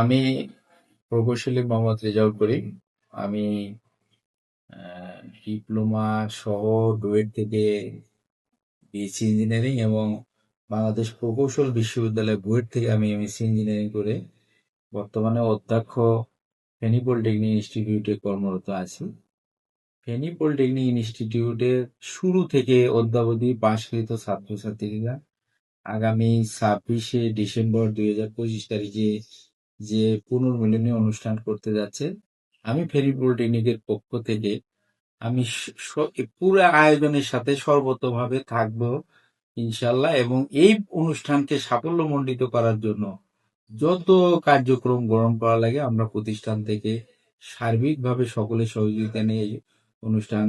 আমি প্রকৌশলী মোহাম্মদ রেজাউল করিম। আমি ডিপ্লোমা সহ ডুয়েট থেকে বিএসসি ইঞ্জিনিয়ারিং এবং বাংলাদেশ প্রকৌশল বিশ্ববিদ্যালয় বুয়েট থেকে আমি এমএসসি ইঞ্জিনিয়ারিং করে বর্তমানে অধ্যক্ষ ফেনী পলিটেকনিক ইনস্টিটিউটে কর্মরত আছি। ফেনী পলিটেকনিক ইনস্টিটিউটের শুরু থেকে অদ্যাবধি পাশকৃত ছাত্রছাত্রীরা আগামী ছাব্বিশে ডিসেম্বর দুই হাজার পঁচিশ তারিখে যে পুনর্মিলনী অনুষ্ঠান করতে যাচ্ছে, আমি ফেনী পলিটেকনিকের পক্ষ থেকে আমি পুরো আয়োজনের সাথে সর্বতভাবে থাকব ইনশাল্লাহ এবং এই অনুষ্ঠানকে সাফল্যমণ্ডিত করার জন্য যত কার্যক্রম গ্রহণ করা লাগে, আমরা প্রতিষ্ঠান থেকে সার্বিকভাবে সকলের সহযোগিতা নিয়ে অনুষ্ঠান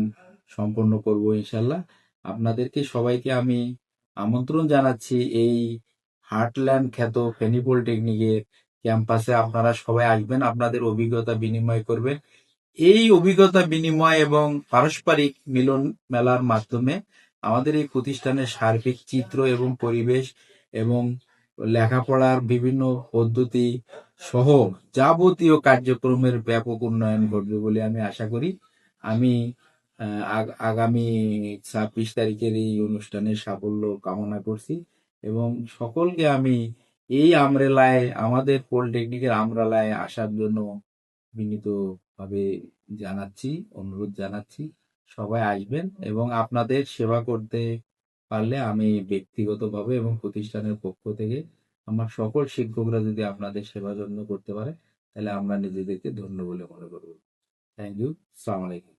সম্পন্ন করব ইনশাল্লাহ আপনাদেরকে সবাইকে আমি আমন্ত্রণ জানাচ্ছি এই হার্টল্যান্ড খ্যাত ফেনী পলিটেকনিকের ক্যাম্পাসে আপনারা সবাই আসবেন, আপনাদের অভিজ্ঞতা বিনিময় করবেন। এই অভিজ্ঞতা বিনিময় এবং পারস্পরিক মিলন মেলার মাধ্যমে আমাদের এই প্রতিষ্ঠানের সার্বিক চিত্র এবং পরিবেশ এবং লেখাপড়ার বিভিন্ন পদ্ধতি সহ যাবতীয় কার্যক্রমের ব্যাপক উন্নয়ন ঘটবে বলে আমি আশা করি। আমি আগামী ছাব্বিশ তারিখের এই অনুষ্ঠানের সাফল্য কামনা করছি এবং সকলকে আমি এই আমরেলায়, আমাদের পলিটেকনিকের আমরেলায় আসার জন্য বিনীতভাবে জানাচ্ছি, অনুরোধ জানাচ্ছি। সবাই আসবেন এবং আপনাদের সেবা করতে পারলে আমি ব্যক্তিগতভাবে এবং প্রতিষ্ঠানের পক্ষ থেকে আমার সকল শিক্ষকরা যদি আপনাদের সেবা যত্ন করতে পারে, তাহলে আমরা নিজেদেরকে ধন্য বলে মনে করব। থ্যাংক ইউ সালাম আলাইকুম